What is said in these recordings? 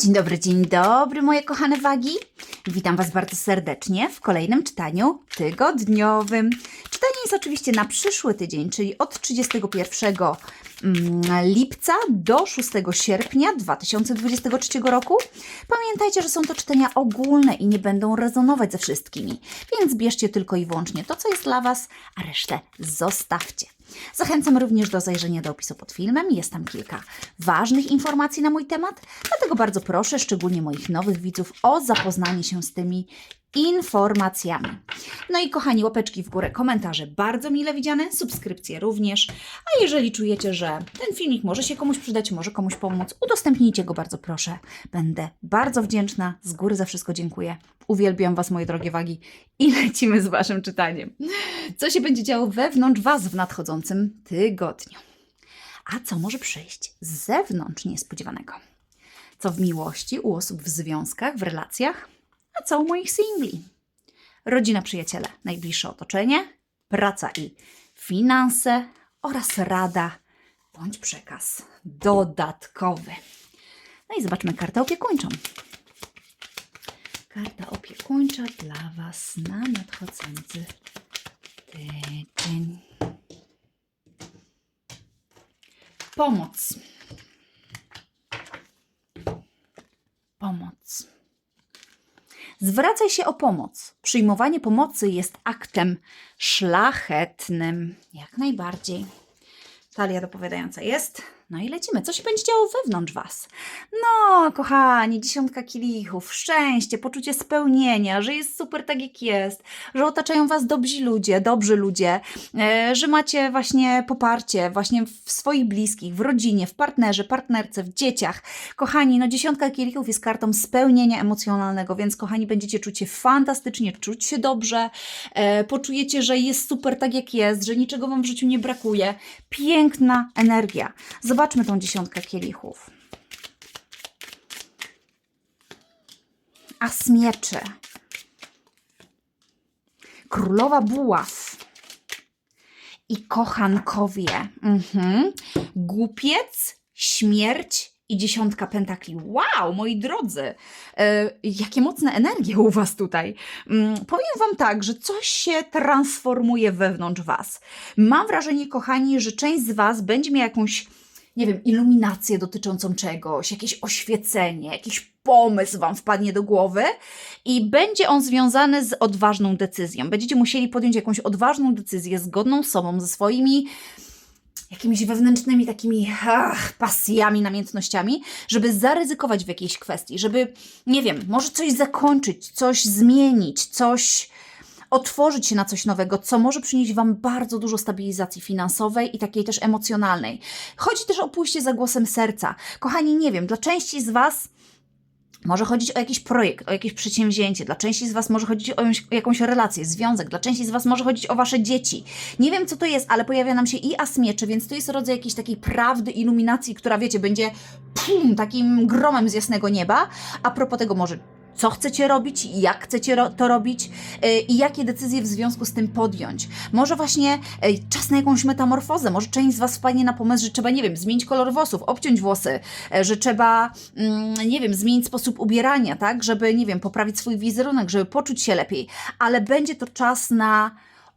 Dzień dobry, dzień dobry, moje kochane wagi. Witam Was bardzo serdecznie w kolejnym czytaniu tygodniowym. Czytanie jest oczywiście na przyszły tydzień, czyli od 31 mm, lipca do 6 sierpnia 2023 roku. Pamiętajcie, że są to czytania ogólne i nie będą rezonować ze wszystkimi, więc bierzcie tylko i wyłącznie to, co jest dla Was, a resztę zostawcie. Zachęcam również do zajrzenia do opisu pod filmem. Jest tam kilka ważnych informacji na mój temat, dlatego bardzo proszę, szczególnie moich nowych widzów, o zapoznanie się z tymi informacjami. No i kochani, łapeczki w górę, komentarze bardzo mile widziane, subskrypcje również. A jeżeli czujecie, że ten filmik może się komuś przydać, może komuś pomóc, udostępnijcie go bardzo proszę. Będę bardzo wdzięczna. Z góry za wszystko dziękuję. Uwielbiam Was, moje drogie wagi, i lecimy z Waszym czytaniem. Co się będzie działo wewnątrz Was w nadchodzącym tygodniu? A co może przyjść z zewnątrz niespodziewanego? Co w miłości, u osób w związkach, w relacjach? A co u moich singli? Rodzina, przyjaciele, najbliższe otoczenie, praca i finanse oraz rada bądź przekaz dodatkowy. No i zobaczmy kartę opiekuńczą. Karta opiekuńcza dla Was na nadchodzący tydzień. Pomoc. Pomoc. Zwracaj się o pomoc. Przyjmowanie pomocy jest aktem szlachetnym. Jak najbardziej. Talia dopowiadająca jest. No i lecimy. Co się będzie działo wewnątrz Was? No, kochani, dziesiątka kielichów, szczęście, poczucie spełnienia, że jest super tak jak jest, że otaczają Was dobrzy ludzie, dobrzy ludzie, e, że macie właśnie poparcie właśnie w swoich bliskich, w rodzinie, w partnerze, partnerce, w dzieciach. Kochani, no dziesiątka kielichów jest kartą spełnienia emocjonalnego, więc kochani, będziecie czuć się fantastycznie, czuć się dobrze, e, poczujecie, że jest super tak jak jest, że niczego Wam w życiu nie brakuje. Piękna energia. Zobaczmy tą dziesiątkę kielichów. As mieczy. Królowa buław. I kochankowie. Mhm. Głupiec, śmierć i dziesiątka pentakli. Wow, moi drodzy, e, jakie mocne energie u Was tutaj. Mm, powiem Wam tak, że coś się transformuje wewnątrz Was. Mam wrażenie, kochani, że część z Was będzie miała jakąś nie wiem, iluminację dotyczącą czegoś, jakieś oświecenie, jakiś pomysł Wam wpadnie do głowy i będzie on związany z odważną decyzją. Będziecie musieli podjąć jakąś odważną decyzję zgodną z sobą, ze swoimi jakimiś wewnętrznymi takimi ach, pasjami, namiętnościami, żeby zaryzykować w jakiejś kwestii, żeby, nie wiem, może coś zakończyć, coś zmienić, coś otworzyć się na coś nowego, co może przynieść Wam bardzo dużo stabilizacji finansowej i takiej też emocjonalnej. Chodzi też o pójście za głosem serca. Kochani, nie wiem, dla części z Was może chodzić o jakiś projekt, o jakieś przedsięwzięcie. Dla części z Was może chodzić o jakąś, relację, związek. Dla części z Was może chodzić o Wasze dzieci. Nie wiem, co to jest, ale pojawia nam się i as więc to jest rodzaj jakiejś takiej prawdy, iluminacji, która, wiecie, będzie pum, takim gromem z jasnego nieba. A propos tego może co chcecie robić, jak chcecie ro to robić yy, i jakie decyzje w związku z tym podjąć. Może właśnie yy, czas na jakąś metamorfozę, może część z Was wpadnie na pomysł, że trzeba, nie wiem, zmienić kolor włosów, obciąć włosy, yy, że trzeba, mm, nie wiem, zmienić sposób ubierania, tak, żeby, nie wiem, poprawić swój wizerunek, żeby poczuć się lepiej, ale będzie to czas na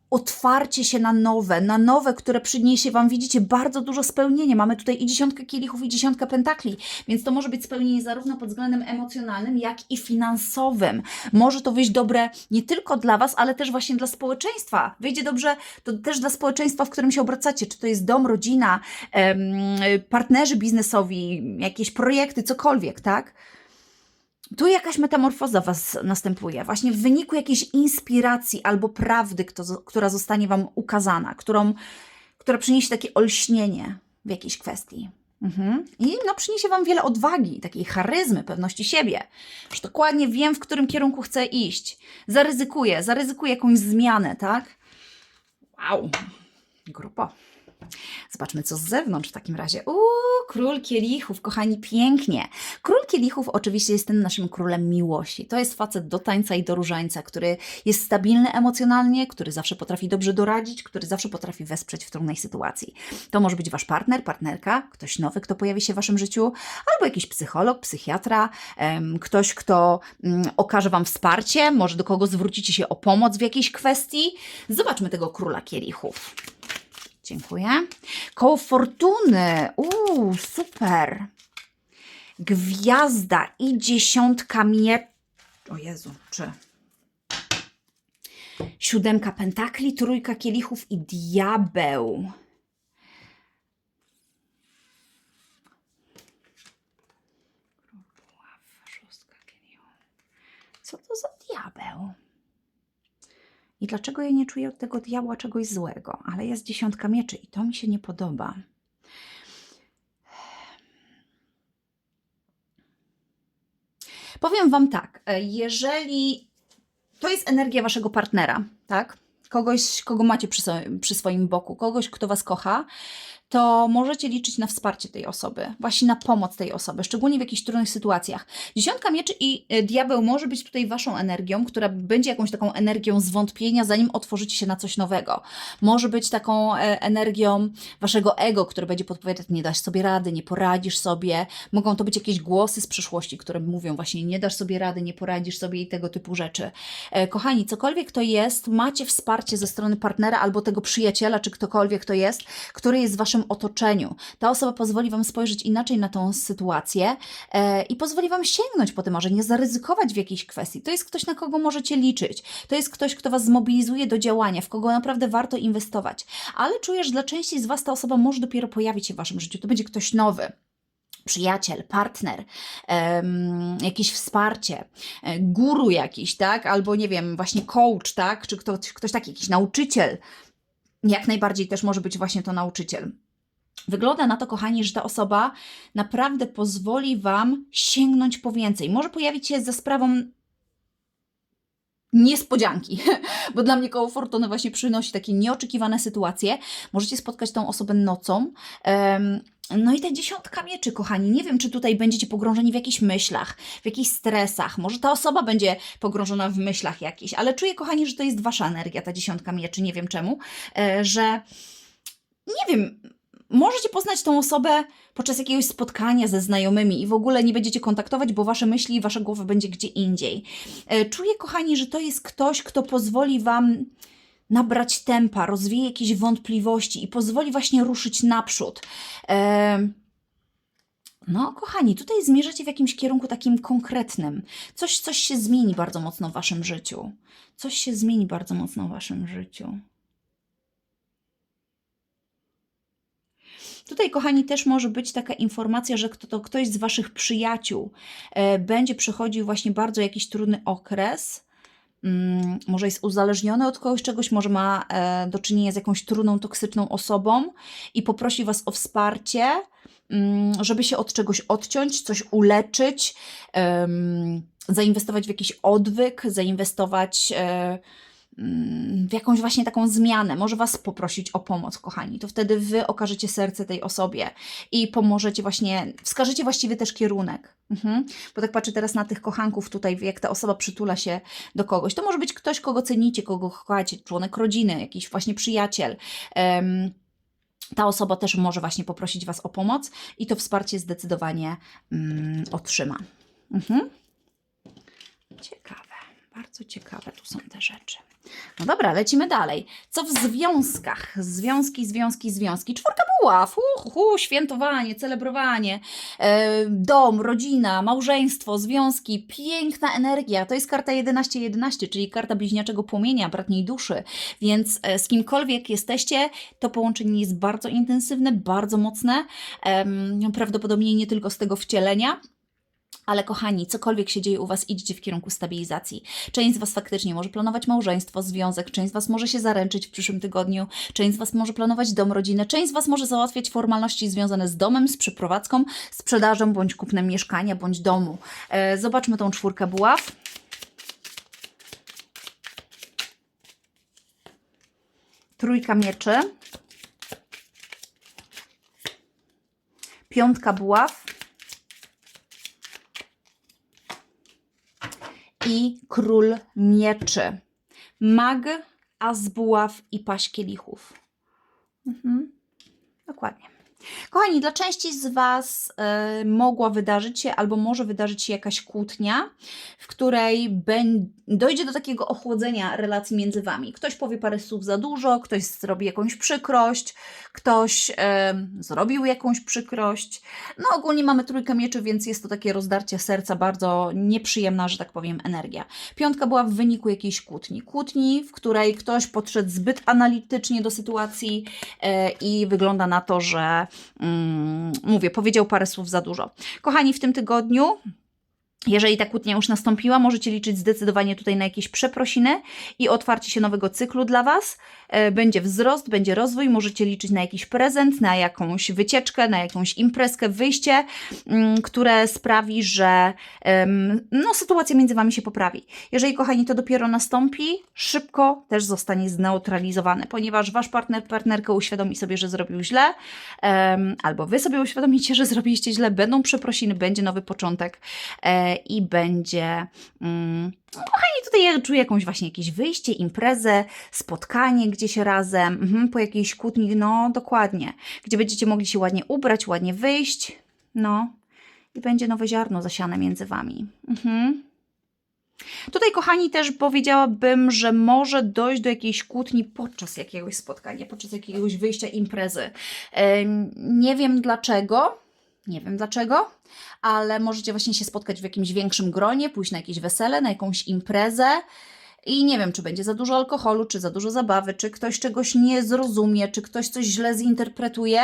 otwarcie się na nowe, na nowe, które przyniesie Wam, widzicie, bardzo dużo spełnienia. Mamy tutaj i dziesiątkę kielichów, i dziesiątkę pentakli, więc to może być spełnienie zarówno pod względem emocjonalnym, jak i finansowym. Może to wyjść dobre nie tylko dla Was, ale też właśnie dla społeczeństwa. Wyjdzie dobrze to też dla społeczeństwa, w którym się obracacie, czy to jest dom, rodzina, partnerzy biznesowi, jakieś projekty, cokolwiek, tak? Tu jakaś metamorfoza Was następuje, właśnie w wyniku jakiejś inspiracji albo prawdy, kto, która zostanie Wam ukazana, którą, która przyniesie takie olśnienie w jakiejś kwestii. Mhm. I no, przyniesie Wam wiele odwagi, takiej charyzmy, pewności siebie. Że dokładnie wiem, w którym kierunku chcę iść. Zaryzykuję, zaryzykuję jakąś zmianę, tak? Wow, grupo. Zobaczmy, co z zewnątrz w takim razie. Uuu, król kielichów, kochani, pięknie. Król kielichów oczywiście jest tym naszym królem miłości. To jest facet do tańca i do różańca, który jest stabilny emocjonalnie, który zawsze potrafi dobrze doradzić, który zawsze potrafi wesprzeć w trudnej sytuacji. To może być wasz partner, partnerka, ktoś nowy, kto pojawi się w waszym życiu, albo jakiś psycholog, psychiatra, ktoś, kto mm, okaże wam wsparcie, może do kogo zwrócicie się o pomoc w jakiejś kwestii. Zobaczmy tego króla kielichów. Dziękuję. Koło fortuny. Uuu, super. Gwiazda i dziesiątka mie... O Jezu, czy... Siódemka pentakli, trójka kielichów i diabeł. Co to za diabeł? I dlaczego ja nie czuję od tego diabła czegoś złego? Ale jest dziesiątka mieczy i to mi się nie podoba. Powiem Wam tak, e, jeżeli to jest energia Waszego partnera, tak? Kogoś, kogo macie przy, przy swoim boku, kogoś, kto Was kocha, to możecie liczyć na wsparcie tej osoby, właśnie na pomoc tej osoby, szczególnie w jakichś trudnych sytuacjach. Dziesiątka mieczy i e, diabeł może być tutaj waszą energią, która będzie jakąś taką energią zwątpienia, zanim otworzycie się na coś nowego. Może być taką e, energią waszego ego, które będzie podpowiadać, nie dasz sobie rady, nie poradzisz sobie. Mogą to być jakieś głosy z przyszłości, które mówią właśnie, nie dasz sobie rady, nie poradzisz sobie i tego typu rzeczy. E, Kochani, cokolwiek to jest, macie wsparcie ze strony partnera albo tego przyjaciela, czy ktokolwiek to jest, który jest w waszym otoczeniu. Ta osoba pozwoli wam spojrzeć inaczej na tą sytuację e, i pozwoli wam sięgnąć po może nie zaryzykować w jakiejś kwestii. To jest ktoś, na kogo możecie liczyć. To jest ktoś, kto was zmobilizuje do działania, w kogo naprawdę warto inwestować. Ale czujesz, że dla części z was ta osoba może dopiero pojawić się w waszym życiu. To będzie ktoś nowy przyjaciel, partner, em, jakieś wsparcie, e, guru jakiś, tak? Albo nie wiem, właśnie coach, tak? Czy ktoś, ktoś taki, jakiś nauczyciel. Jak najbardziej też może być właśnie to nauczyciel. Wygląda na to, kochani, że ta osoba naprawdę pozwoli Wam sięgnąć po więcej. Może pojawić się za sprawą niespodzianki, bo dla mnie koło fortuny właśnie przynosi takie nieoczekiwane sytuacje. Możecie spotkać tą osobę nocą. no i ta dziesiątka mieczy, kochani. Nie wiem, czy tutaj będziecie pogrążeni w jakichś myślach, w jakichś stresach. Może ta osoba będzie pogrążona w myślach jakichś, ale czuję, kochani, że to jest wasza energia, ta dziesiątka mieczy. Nie wiem czemu, e, że nie wiem, możecie poznać tą osobę podczas jakiegoś spotkania ze znajomymi i w ogóle nie będziecie kontaktować, bo wasze myśli i wasza głowa będzie gdzie indziej. E, Czuję, kochani, że to jest ktoś, kto pozwoli wam nabrać tempa, rozwieje jakieś wątpliwości i pozwoli właśnie ruszyć naprzód. E, no, kochani, tutaj zmierzacie w jakimś kierunku takim konkretnym. Coś, coś się zmieni bardzo mocno w waszym życiu. Coś się zmieni bardzo mocno w waszym życiu. Tutaj, kochani, też może być taka informacja, że kto to ktoś z Waszych przyjaciół e, będzie przechodził właśnie bardzo jakiś trudny okres. Mm, może jest uzależniony od kogoś czegoś, może ma e, do czynienia z jakąś trudną, toksyczną osobą i poprosi Was o wsparcie, mm, żeby się od czegoś odciąć, coś uleczyć, zainwestować w jakiś odwyk, zainwestować. W jakąś właśnie taką zmianę, może Was poprosić o pomoc, kochani, to wtedy Wy okażecie serce tej osobie i pomożecie właśnie, wskażecie właściwie też kierunek. Mhm. Bo tak patrzę teraz na tych kochanków tutaj, jak ta osoba przytula się do kogoś. To może być ktoś, kogo cenicie, kogo kochacie, członek rodziny, jakiś właśnie przyjaciel. Em, ta osoba też może właśnie poprosić Was o pomoc i to wsparcie zdecydowanie mm, otrzyma. Mhm. Ciekawe, bardzo ciekawe tu są te rzeczy. No dobra, lecimy dalej. Co w związkach? Związki, związki, związki. Czwórka buław, hu, hu, świętowanie, celebrowanie, e, dom, rodzina, małżeństwo, związki, piękna energia. To jest karta 1111, czyli karta bliźniaczego płomienia, bratniej duszy. Więc e, z kimkolwiek jesteście, to połączenie jest bardzo intensywne, bardzo mocne. Em, prawdopodobnie nie tylko z tego wcielenia, ale kochani, cokolwiek się dzieje u Was, idźcie w kierunku stabilizacji. Część z Was faktycznie może planować małżeństwo, związek, część z Was może się zaręczyć w przyszłym tygodniu, część z Was może planować dom, rodzinę, część z Was może załatwiać formalności związane z domem, z przeprowadzką, sprzedażą bądź kupnem mieszkania bądź domu. E, zobaczmy tą czwórkę buław. Trójka mieczy. piątka buław i król mieczy. Mag, as buław i paść kielichów. Mhm. Dokładnie. Kochani, dla części z Was y, mogła wydarzyć się, albo może wydarzyć się jakaś kłótnia, w której dojdzie do takiego ochłodzenia relacji między Wami. Ktoś powie parę słów za dużo, ktoś zrobi jakąś przykrość, ktoś em, zrobił jakąś przykrość. No, ogólnie mamy trójkę mieczy, więc jest to takie rozdarcie serca, bardzo nieprzyjemna, że tak powiem, energia. Piątka była w wyniku jakiejś kłótni. Kłótni, w której ktoś podszedł zbyt analitycznie do sytuacji e, i wygląda na to, że mm, mówię, powiedział parę słów za dużo. Kochani, w tym tygodniu. Jeżeli ta kłótnia już nastąpiła, możecie liczyć zdecydowanie tutaj na jakieś przeprosiny i otwarcie się nowego cyklu dla Was. E, Będzie wzrost, będzie rozwój, możecie liczyć na jakiś prezent, na jakąś wycieczkę, na jakąś imprezkę, wyjście, mm, które sprawi, że no, sytuacja między Wami się poprawi. Jeżeli, kochani, to dopiero nastąpi, szybko też zostanie zneutralizowane, ponieważ Wasz partner, partnerka uświadomi sobie, że zrobił źle, albo Wy sobie uświadomicie, że zrobiliście źle, będą przeprosiny, będzie nowy początek e, i będzie... Mm, no, kochani, tutaj ja czuję jakąś właśnie jakieś wyjście, imprezę, spotkanie gdzieś razem, mhm, po jakiejś kłótni, no dokładnie, gdzie będziecie mogli się ładnie ubrać, ładnie wyjść, no i będzie nowe ziarno zasiane między Wami. Mhm. Tutaj, kochani, też powiedziałabym, że może dojść do jakiejś kłótni podczas jakiegoś spotkania, podczas jakiegoś wyjścia, imprezy. Nie wiem dlaczego, nie wiem dlaczego, ale możecie właśnie się spotkać w jakimś większym gronie, pójść na jakieś wesele, na jakąś imprezę. I nie wiem, czy będzie za dużo alkoholu, czy za dużo zabawy, czy ktoś czegoś nie zrozumie, czy ktoś coś źle zinterpretuje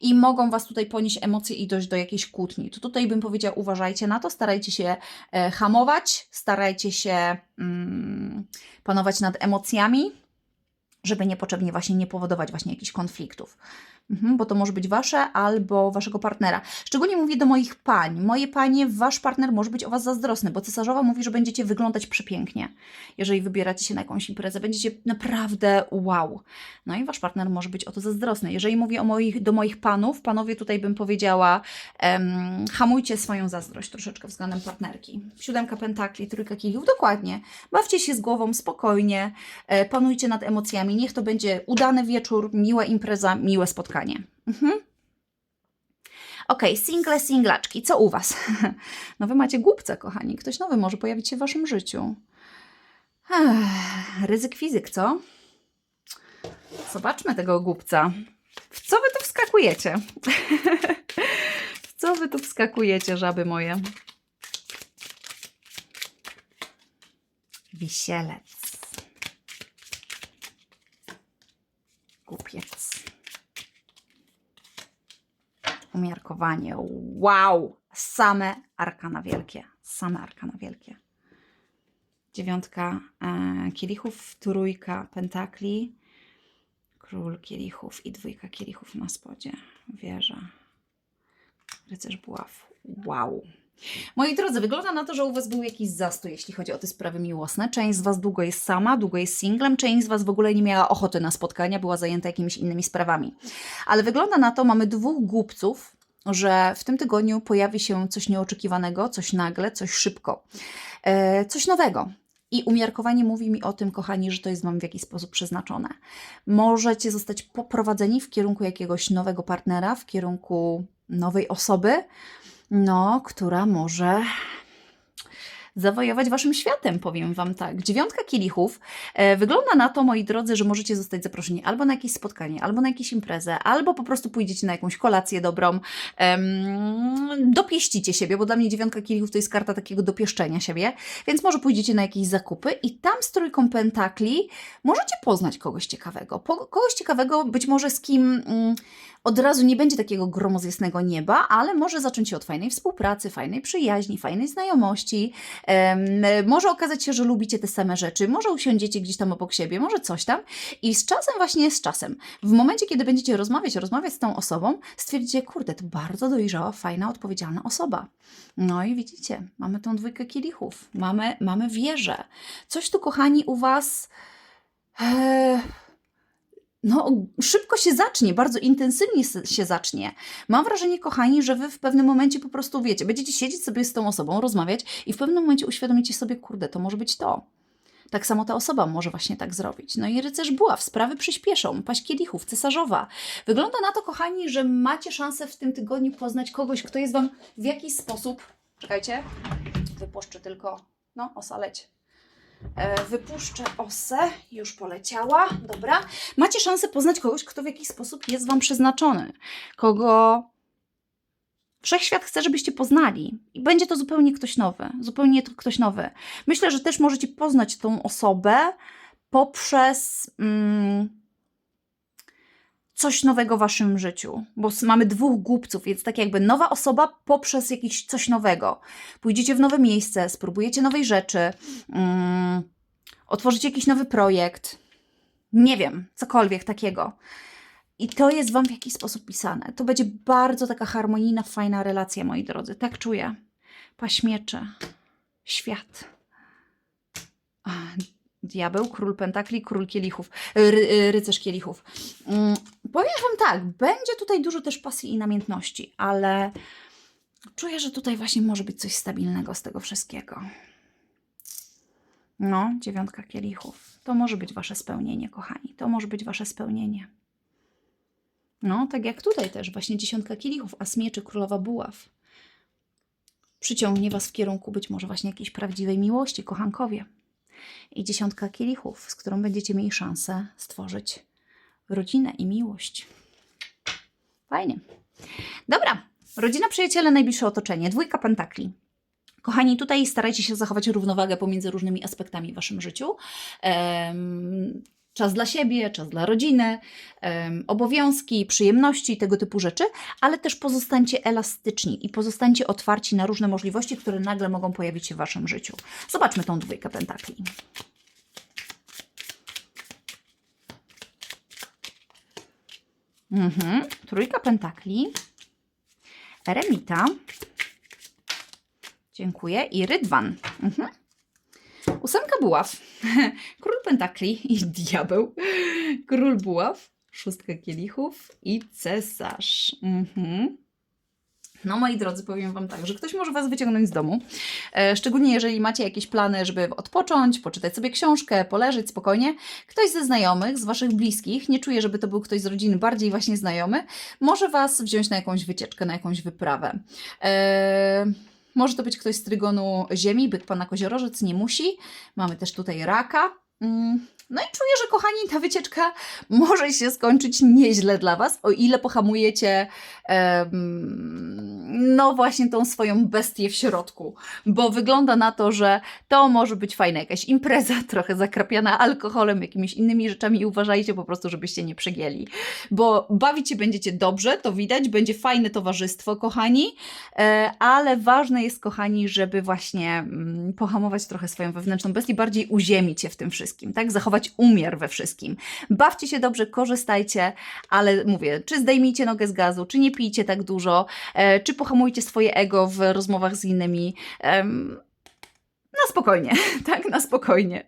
i mogą Was tutaj ponieść emocje i dojść do jakiejś kłótni. To tutaj bym powiedziała, uważajcie na to, starajcie się e, hamować, starajcie się mm, panować nad emocjami, żeby niepotrzebnie właśnie nie powodować właśnie jakichś konfliktów. Mhm, bo to może być wasze albo waszego partnera. Szczególnie mówię do moich pań. Moje panie, wasz partner może być o was zazdrosny, bo cesarzowa mówi, że będziecie wyglądać przepięknie. Jeżeli wybieracie się na jakąś imprezę, będziecie naprawdę wow. No i wasz partner może być o to zazdrosny. Jeżeli mówię o moich, do moich panów, panowie tutaj bym powiedziała, em, hamujcie swoją zazdrość troszeczkę względem partnerki. Siódemka pentakli, trójka kielichów, dokładnie. Bawcie się z głową spokojnie, e, panujcie nad emocjami. Niech to będzie udany wieczór, miła impreza, miłe spotkanie. Mhm. Ok, single, singlaczki, co u Was? No wy macie głupca, kochani. Ktoś nowy może pojawić się w Waszym życiu. Ech, ryzyk fizyk, co? Zobaczmy tego głupca. W co Wy tu wskakujecie? w co Wy tu wskakujecie, żaby moje? Wisielec. Głupiec. Umiarkowanie. Wow! Same arkana wielkie. Same arkana wielkie. Dziewiątka e, kielichów, trójka pentakli, król kielichów i dwójka kielichów na spodzie. Wieża. Rycerz buław. Wow. Moi drodzy, wygląda na to, że u Was był jakiś zastój, jeśli chodzi o te sprawy miłosne. Część z Was długo jest sama, długo jest singlem, część z Was w ogóle nie miała ochoty na spotkania, była zajęta jakimiś innymi sprawami. Ale wygląda na to, mamy dwóch głupców, że w tym tygodniu pojawi się coś nieoczekiwanego, coś nagle, coś szybko, e, coś nowego. I umiarkowanie mówi mi o tym, kochani, że to jest Wam w jakiś sposób przeznaczone. Możecie zostać poprowadzeni w kierunku jakiegoś nowego partnera, w kierunku nowej osoby, no, która może zawojować waszym światem, powiem wam tak. Dziewiątka kielichów. E, wygląda na to, moi drodzy, że możecie zostać zaproszeni albo na jakieś spotkanie, albo na jakąś imprezę, albo po prostu pójdziecie na jakąś kolację dobrą. Dopieścicie siebie, bo dla mnie dziewiątka kielichów to jest karta takiego dopieszczenia siebie, więc może pójdziecie na jakieś zakupy i tam z trójką pentakli możecie poznać kogoś ciekawego. Kogoś ciekawego, być może z kim mm, od razu nie będzie takiego gromu z jasnego nieba, ale może zacząć się od fajnej współpracy, fajnej przyjaźni, fajnej znajomości. Może okazać się, że lubicie te same rzeczy, może usiądziecie gdzieś tam obok siebie, może coś tam. I z czasem, właśnie z czasem, w momencie, kiedy będziecie rozmawiać, rozmawiać z tą osobą, stwierdzicie, kurde, to bardzo dojrzała, fajna, odpowiedzialna osoba. No i widzicie, mamy tą dwójkę kielichów, mamy, mamy wieżę. Coś tu, kochani, u Was. E, no, szybko się zacznie, bardzo intensywnie się zacznie. Mam wrażenie, kochani, że wy w pewnym momencie po prostu wiecie, będziecie siedzieć sobie z tą osobą, rozmawiać i w pewnym momencie uświadomicie sobie, kurde, to może być to. Tak samo ta osoba może właśnie tak zrobić. No i rycerz buław, sprawy przyspieszą, paść kielichów, cesarzowa. Wygląda na to, kochani, że macie szansę w tym tygodniu poznać kogoś, kto jest Wam w jakiś sposób... Czekajcie, wypuszczę tylko... No, osa leć. E, Wypuszczę osę, już poleciała, dobra. Macie szansę poznać kogoś, kto w jakiś sposób jest Wam przeznaczony, kogo wszechświat chce, żebyście poznali. I będzie to zupełnie ktoś nowy, zupełnie to ktoś nowy. Myślę, że też możecie poznać tą osobę poprzez mm, coś nowego w Waszym życiu, bo mamy dwóch głupców, więc tak jakby nowa osoba poprzez jakiś coś nowego. Pójdziecie w nowe miejsce, spróbujecie nowej rzeczy, mm, otworzycie jakiś nowy projekt, nie wiem, cokolwiek takiego. I to jest Wam w jakiś sposób pisane. To będzie bardzo taka harmonijna, fajna relacja, moi drodzy. Tak czuję. Paśmiecze, świat. Diabeł, król pentakli, król kielichów, ry, y, rycerz kielichów. Mm, powiem Wam tak, będzie tutaj dużo też pasji i namiętności, ale czuję, że tutaj właśnie może być coś stabilnego z tego wszystkiego. No, dziewiątka kielichów. To może być Wasze spełnienie, kochani. To może być Wasze spełnienie. No, tak jak tutaj też, właśnie dziesiątka kielichów, a smieczy królowa buław. Przyciągnie Was w kierunku być może właśnie jakiejś prawdziwej miłości, kochankowie. I dziesiątka kielichów, z którą będziecie mieli szansę stworzyć rodzinę i miłość. Fajnie. Dobra, rodzina, przyjaciele, najbliższe otoczenie. Dwójka pentakli. Kochani, tutaj starajcie się zachować równowagę pomiędzy różnymi aspektami w Waszym życiu. Em, czas dla siebie, czas dla rodziny, obowiązki, przyjemności, tego typu rzeczy, ale też pozostańcie elastyczni i pozostańcie otwarci na różne możliwości, które nagle mogą pojawić się w Waszym życiu. Zobaczmy tą dwójkę pentakli. Mhm. Trójka pentakli, eremita, dziękuję, i rydwan. Mhm. Ósemka buław, król pentakli i diabeł, król buław, szóstka kielichów i cesarz. Mhm. No moi drodzy, powiem Wam tak, że ktoś może Was wyciągnąć z domu, e, szczególnie jeżeli macie jakieś plany, żeby odpocząć, poczytać sobie książkę, poleżeć spokojnie. Ktoś ze znajomych, z Waszych bliskich, nie czuję, żeby to był ktoś z rodziny bardziej właśnie znajomy, może Was wziąć na jakąś wycieczkę, na jakąś wyprawę. E, może to być ktoś z trygonu ziemi, byk pana koziorożec, nie musi. Mamy też tutaj raka. No i czuję, że kochani, ta wycieczka może się skończyć nieźle dla Was, o ile pohamujecie em, no właśnie tą swoją bestię w środku, bo wygląda na to, że to może być fajna jakaś impreza, trochę zakrapiana alkoholem, jakimiś innymi rzeczami i uważajcie po prostu, żebyście nie przegięli, bo bawić się będziecie dobrze, to widać, będzie fajne towarzystwo, kochani, e, ale ważne jest, kochani, żeby właśnie mm, pohamować trochę swoją wewnętrzną bestię, bardziej uziemić się w tym wszystkim, tak? Zachować umiar we wszystkim. Bawcie się dobrze, korzystajcie, ale mówię, czy zdejmijcie nogę z gazu, czy nie pijcie tak dużo, e, czy pohamujcie swoje ego w rozmowach z innymi. Na spokojnie, tak, na spokojnie.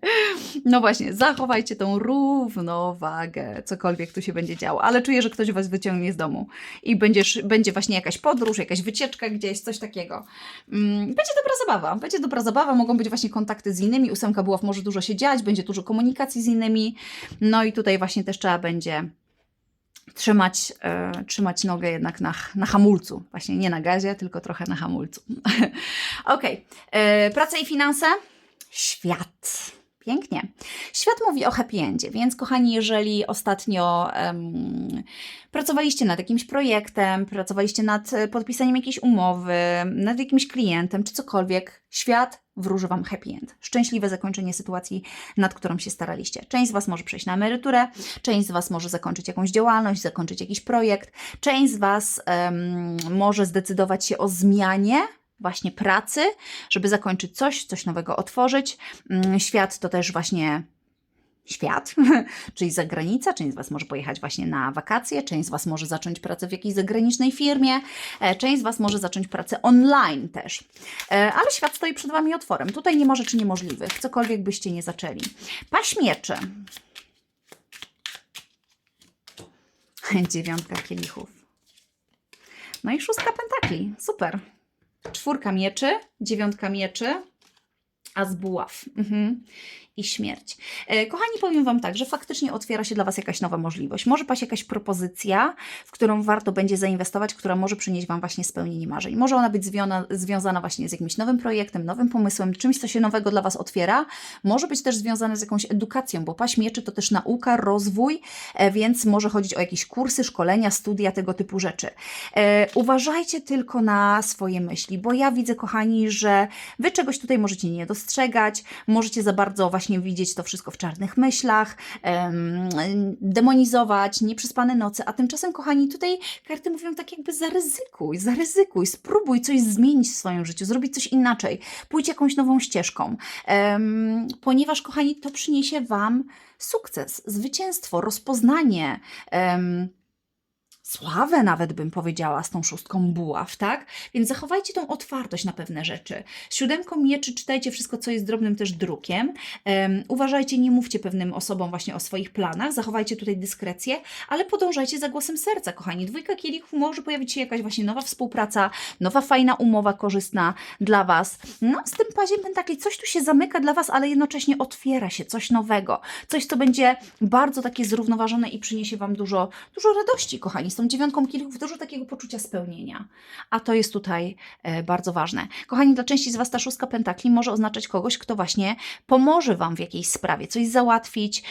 No właśnie, zachowajcie tą równowagę, cokolwiek tu się będzie działo, ale czuję, że ktoś Was wyciągnie z domu i będziesz, będzie właśnie jakaś podróż, jakaś wycieczka gdzieś, coś takiego. Mm, Będzie dobra zabawa, będzie dobra zabawa, mogą być właśnie kontakty z innymi, ósemka buław może dużo się dziać, będzie dużo komunikacji z innymi, no i tutaj właśnie też trzeba będzie trzymać, e, trzymać nogę jednak na, na hamulcu. Właśnie nie na gazie, tylko trochę na hamulcu. Okej. E, Praca i finanse? Świat. Pięknie. Świat mówi o happy endzie, więc kochani, jeżeli ostatnio em, pracowaliście nad jakimś projektem, pracowaliście nad e, podpisaniem jakiejś umowy, nad jakimś klientem, czy cokolwiek, świat wróży Wam happy end. Szczęśliwe zakończenie sytuacji, nad którą się staraliście. Część z Was może przejść na emeryturę, część z Was może zakończyć jakąś działalność, zakończyć jakiś projekt, część z Was em, może zdecydować się o zmianie właśnie pracy, żeby zakończyć coś, coś nowego otworzyć. Mm, Świat to też właśnie świat, czyli zagranica. Część z Was może pojechać właśnie na wakacje, część z Was może zacząć pracę w jakiejś zagranicznej firmie, e, część z Was może zacząć pracę online też. E, Ale świat stoi przed Wami otworem. Tutaj nie ma rzeczy niemożliwych, cokolwiek byście nie zaczęli. Paść mieczy. Dziewiątka kielichów. No i szóstka pentakli. Super. Czwórka mieczy, dziewiątka mieczy, a z buław. Mhm. I śmierć. E, kochani, powiem Wam tak, że faktycznie otwiera się dla Was jakaś nowa możliwość. Może paść jakaś propozycja, w którą warto będzie zainwestować, która może przynieść Wam właśnie spełnienie marzeń. Może ona być zwiona, związana właśnie z jakimś nowym projektem, nowym pomysłem, czymś, co się nowego dla Was otwiera. Może być też związane z jakąś edukacją, bo paść mieczy to też nauka, rozwój, e, więc może chodzić o jakieś kursy, szkolenia, studia, tego typu rzeczy. E, uważajcie tylko na swoje myśli, bo ja widzę, kochani, że Wy czegoś tutaj możecie nie dostrzegać, możecie za bardzo właśnie widzieć to wszystko w czarnych myślach, em, demonizować, nieprzespane noce, a tymczasem, kochani, tutaj karty mówią tak jakby zaryzykuj, zaryzykuj, spróbuj coś zmienić w swoim życiu, zrobić coś inaczej, pójdź jakąś nową ścieżką, em, ponieważ, kochani, to przyniesie Wam sukces, zwycięstwo, rozpoznanie, em, sławę nawet bym powiedziała z tą szóstką buław, tak? Więc zachowajcie tą otwartość na pewne rzeczy. Z siódemką mieczy czytajcie wszystko, co jest drobnym też drukiem. Um, uważajcie, nie mówcie pewnym osobom właśnie o swoich planach, zachowajcie tutaj dyskrecję, ale podążajcie za głosem serca, kochani. Dwójka kielichów może pojawić się jakaś właśnie nowa współpraca, nowa fajna umowa korzystna dla Was. No, z tym paziem pentakli coś tu się zamyka dla Was, ale jednocześnie otwiera się coś nowego, coś, co będzie bardzo takie zrównoważone i przyniesie Wam dużo, dużo radości, kochani. Z tą dziewiątką kielichów dużo takiego poczucia spełnienia. A to jest tutaj e, bardzo ważne. Kochani, dla części z Was ta szóstka pentakli może oznaczać kogoś, kto właśnie pomoże Wam w jakiejś sprawie, coś załatwić,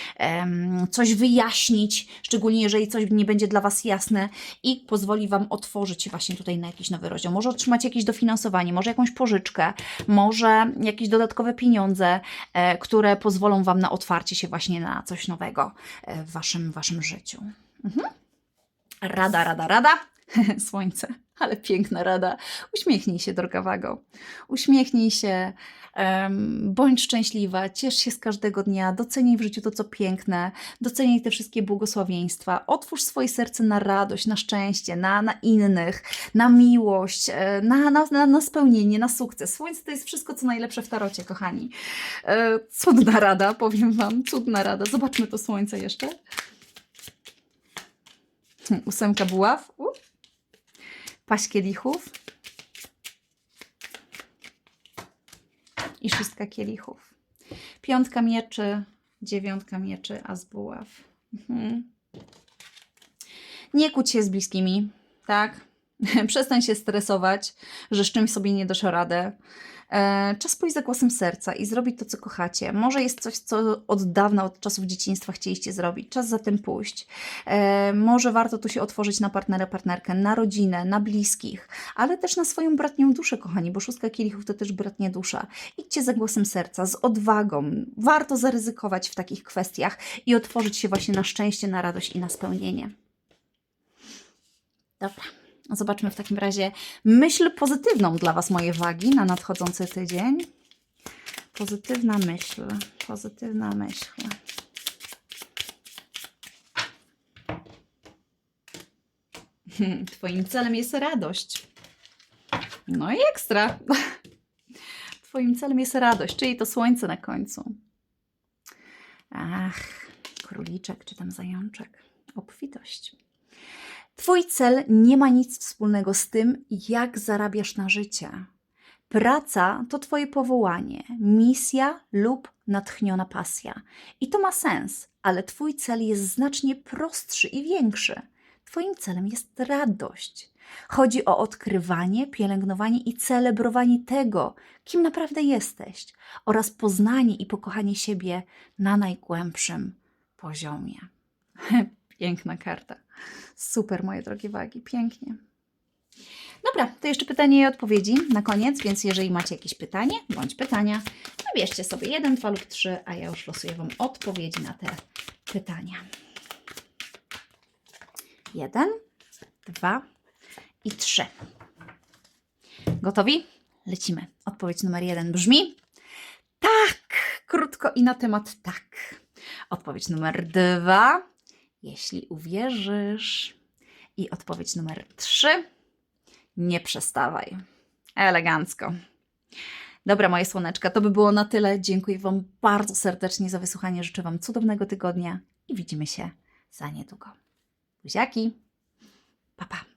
coś wyjaśnić, szczególnie jeżeli coś nie będzie dla Was jasne i pozwoli Wam otworzyć się właśnie tutaj na jakiś nowy rozdział. Może otrzymać jakieś dofinansowanie, może jakąś pożyczkę, może jakieś dodatkowe pieniądze, e, które pozwolą Wam na otwarcie się właśnie na coś nowego e, w Waszym, waszym życiu. Mhm. Rada, rada, rada. Słońce, ale piękna rada. Uśmiechnij się, droga wago. Uśmiechnij się, em, bądź szczęśliwa, ciesz się z każdego dnia, doceniaj w życiu to, co piękne, doceniaj te wszystkie błogosławieństwa, otwórz swoje serce na radość, na szczęście, na, na innych, na miłość, e, na, na, na, na spełnienie, na sukces. Słońce to jest wszystko, co najlepsze w tarocie, kochani. E, cudna rada, powiem Wam, cudna rada. Zobaczmy to słońce jeszcze. Ósemka buław. U. Paść kielichów. I szóstka kielichów. Piątka mieczy, dziewiątka mieczy, a z buław. Mhm. Nie kłóć się z bliskimi, tak? Przestań się stresować, że z czymś sobie nie dasz radę. E, czas pójść za głosem serca i zrobić to, co kochacie. Może jest coś, co od dawna, od czasów dzieciństwa chcieliście zrobić. Czas za tym pójść. E, może warto tu się otworzyć na partnera, partnerkę, na rodzinę, na bliskich, ale też na swoją bratnią duszę, kochani, bo szóstka kielichów to też bratnia dusza. Idźcie za głosem serca, z odwagą. Warto zaryzykować w takich kwestiach i otworzyć się właśnie na szczęście, na radość i na spełnienie. Dobra. Zobaczmy w takim razie myśl pozytywną dla Was, moje wagi, na nadchodzący tydzień. Pozytywna myśl, pozytywna myśl. Twoim celem jest radość. No i ekstra. Twoim celem jest radość, czyli to słońce na końcu. Ach, króliczek czy tam zajączek. Obfitość. Twój cel nie ma nic wspólnego z tym, jak zarabiasz na życie. Praca to Twoje powołanie, misja lub natchniona pasja. I to ma sens, ale Twój cel jest znacznie prostszy i większy. Twoim celem jest radość. Chodzi o odkrywanie, pielęgnowanie i celebrowanie tego, kim naprawdę jesteś, oraz poznanie i pokochanie siebie na najgłębszym poziomie. Piękna karta. Super, moje drogie wagi, pięknie. Dobra, to jeszcze pytanie i odpowiedzi na koniec, więc jeżeli macie jakieś pytanie bądź pytania, wybierzcie sobie jeden, dwa lub trzy, a ja już losuję Wam odpowiedzi na te pytania. Jeden, dwa i trzy. Gotowi? Lecimy. Odpowiedź numer jeden brzmi tak, krótko i na temat tak. Odpowiedź numer dwa, jeśli uwierzysz. I odpowiedź numer trzy, nie przestawaj. Elegancko. Dobra, moje słoneczka, to by było na tyle. Dziękuję Wam bardzo serdecznie za wysłuchanie. Życzę Wam cudownego tygodnia i widzimy się za niedługo. Buziaki. Pa, pa.